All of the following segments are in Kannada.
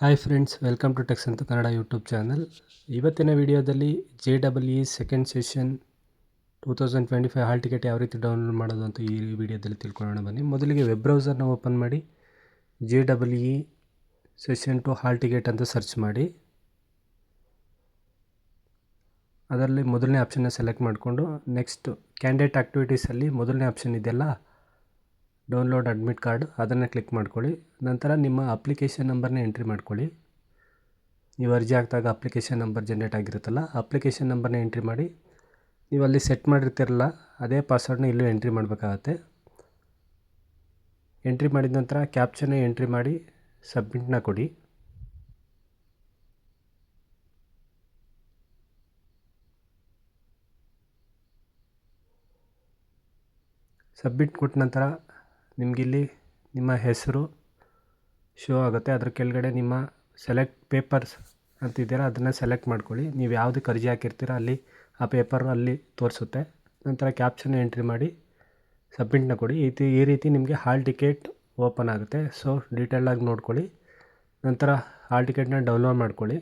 Hi friends welcome to techs ಅಂತ ಕನ್ನಡ ಯೂಟ್ಯೂಬ್ ಚಾನಲ್ ಇವತ್ತಿನ ವಿಡಿಯೋದಲ್ಲಿ J double E second session two thousand twenty five hall ticket ಯಾವ ರೀತಿ ಡೌನ್ಲೋಡ್ ಮಾಡೋದು ಅಂತ ಈ ವಿಡಿಯೋದಲ್ಲಿ ತಿಳ್ಕೊಳ್ಳೋಣ ಬನ್ನಿ. ಮೊದಲಿಗೆ ವೆಬ್ ಬ್ರೌಸರ್ನ ಓಪನ್ ಮಾಡಿ. J double E session two hall ticket ಅಂತ ಸರ್ಚ್ ಮಾಡಿ. ಅದರಲ್ಲಿ ಮೊದಲನೇ ಆಪ್ಷನ್ನ ಸೆಲೆಕ್ಟ್ ಮಾಡಿಕೊಂಡು ನೆಕ್ಸ್ಟ್ ಕ್ಯಾಂಡಿಡೇಟ್ ಆ್ಯಕ್ಟಿವಿಟೀಸಲ್ಲಿ ಮೊದಲನೇ ಆಪ್ಷನ್ ಇದೆಯಲ್ಲ ಡೌನ್ಲೋಡ್ ಅಡ್ಮಿಟ್ ಕಾರ್ಡ್, ಅದನ್ನು ಕ್ಲಿಕ್ ಮಾಡ್ಕೊಳ್ಳಿ. ನಂತರ ನಿಮ್ಮ ಅಪ್ಲಿಕೇಶನ್ ನಂಬರ್ನ ಎಂಟ್ರಿ ಮಾಡ್ಕೊಳ್ಳಿ. ನೀವು ಅರ್ಜಿ ಹಾಕಿದಾಗ ಅಪ್ಲಿಕೇಶನ್ ನಂಬರ್ ಜನ್ರೇಟ್ ಆಗಿರುತ್ತಲ್ಲ, ಅಪ್ಲಿಕೇಶನ್ ನಂಬರ್ನ ಎಂಟ್ರಿ ಮಾಡಿ. ನೀವು ಅಲ್ಲಿ ಸೆಟ್ ಮಾಡಿರ್ತಿರಲ್ಲ, ಅದೇ ಪಾಸ್ವರ್ಡ್ನ ಇಲ್ಲೂ ಎಂಟ್ರಿ ಮಾಡಬೇಕಾಗತ್ತೆ. ಎಂಟ್ರಿ ಮಾಡಿದ ನಂತರ ಕ್ಯಾಪ್ಚನ್ನ ಎಂಟ್ರಿ ಮಾಡಿ ಸಬ್ಮಿಟ್ನ ಕೊಡಿ. ಸಬ್ಮಿಟ್ ಕೊಟ್ಟ ನಂತರ ನಿಮಗಿಲ್ಲಿ ನಿಮ್ಮ ಹೆಸರು ಶೋ ಆಗುತ್ತೆ. ಅದ್ರ ಕೆಳಗಡೆ ನಿಮ್ಮ ಸೆಲೆಕ್ಟ್ ಪೇಪರ್ಸ್ ಅಂತಿದ್ದೀರ ಅದನ್ನು ಸೆಲೆಕ್ಟ್ ಮಾಡ್ಕೊಳ್ಳಿ. ನೀವು ಯಾವುದಕ್ಕೆ ಅರ್ಜಿ ಹಾಕಿರ್ತೀರ ಅಲ್ಲಿ ಆ ಪೇಪರ್ ಅಲ್ಲಿ ತೋರಿಸುತ್ತೆ. ನಂತರ ಕ್ಯಾಪ್ಷನ್ ಎಂಟ್ರಿ ಮಾಡಿ ಸಬ್ಮಿಟ್ನ ಕೊಡಿ. ಈ ಈ ರೀತಿ ನಿಮಗೆ ಹಾಲ್ ಟಿಕೆಟ್ ಓಪನ್ ಆಗುತ್ತೆ. ಸೊ ಡೀಟೇಲಾಗಿ ನೋಡ್ಕೊಳ್ಳಿ. ನಂತರ ಹಾಲ್ ಟಿಕೆಟ್ನ ಡೌನ್ಲೋಡ್ ಮಾಡ್ಕೊಳ್ಳಿ.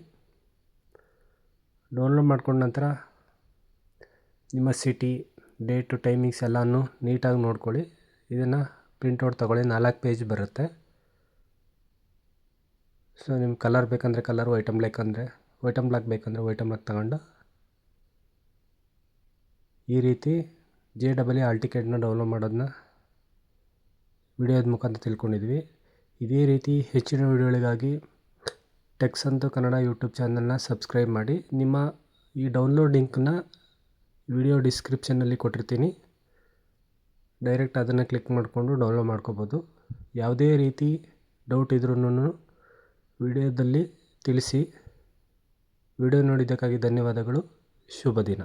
ಡೌನ್ಲೋಡ್ ಮಾಡ್ಕೊಂಡ ನಂತರ ನಿಮ್ಮ ಸಿಟಿ ಡೇಟು ಟೈಮಿಂಗ್ಸ್ ಎಲ್ಲನೂ ನೀಟಾಗಿ ನೋಡ್ಕೊಳ್ಳಿ. ಇದನ್ನು ಪ್ರಿಂಟೌಟ್ ತೊಗೊಳ್ಳಿ, ನಾಲ್ಕು ಪೇಜ್ ಬರುತ್ತೆ. ಸೊ ನಿಮ್ಗೆ ಕಲರ್ ಬೇಕಂದರೆ ಕಲರ್ ವೈಟ್ ಆ್ಯಂಡ್ ಬ್ಲ್ಯಾಕ್ ಅಂದರೆ ವೈಟಮ್ ಆ್ಯಂಡ್ ಬ್ಲ್ಯಾಕ್ ಬೇಕಂದರೆ ವೈಟ್ ಆ್ಯಂಡ್ ಬ್ಲ್ಯಾಕ್ ತಗೊಂಡು. ಈ ರೀತಿ ಜೆ ಡಬಲ್ ಇ ಆಲ್ ಟಿಕೆಟ್ನ ಡೌನ್ಲೋಡ್ ಮಾಡೋದನ್ನ ವಿಡಿಯೋದ ಮುಖಾಂತರ ತಿಳ್ಕೊಂಡಿದ್ವಿ. ಇದೇ ರೀತಿ ಹೆಚ್ಚಿನ ವಿಡಿಯೋಗಳಿಗಾಗಿ ಟೆಕ್ಸ್ ಅಂತೂ ಕನ್ನಡ ಯೂಟ್ಯೂಬ್ ಚಾನಲ್ನ ಸಬ್ಸ್ಕ್ರೈಬ್ ಮಾಡಿ. ನಿಮ್ಮ ಈ ಡೌನ್ಲೋಡ್ ಲಿಂಕ್ನ ವಿಡಿಯೋ ಡಿಸ್ಕ್ರಿಪ್ಷನ್ನಲ್ಲಿ ಕೊಟ್ಟಿರ್ತೀನಿ. ಡೈರೆಕ್ಟ್ ಅದನ್ನು ಕ್ಲಿಕ್ ಮಾಡಿಕೊಂಡು ಡೌನ್ಲೋಡ್ ಮಾಡ್ಕೋಬೋದು. ಯಾವುದೇ ರೀತಿ ಡೌಟ್ ಇದ್ರೂ ವಿಡಿಯೋದಲ್ಲಿ ತಿಳಿಸಿ. ವಿಡಿಯೋ ನೋಡಿದ್ದಕ್ಕಾಗಿ ಧನ್ಯವಾದಗಳು. ಶುಭ ದಿನ.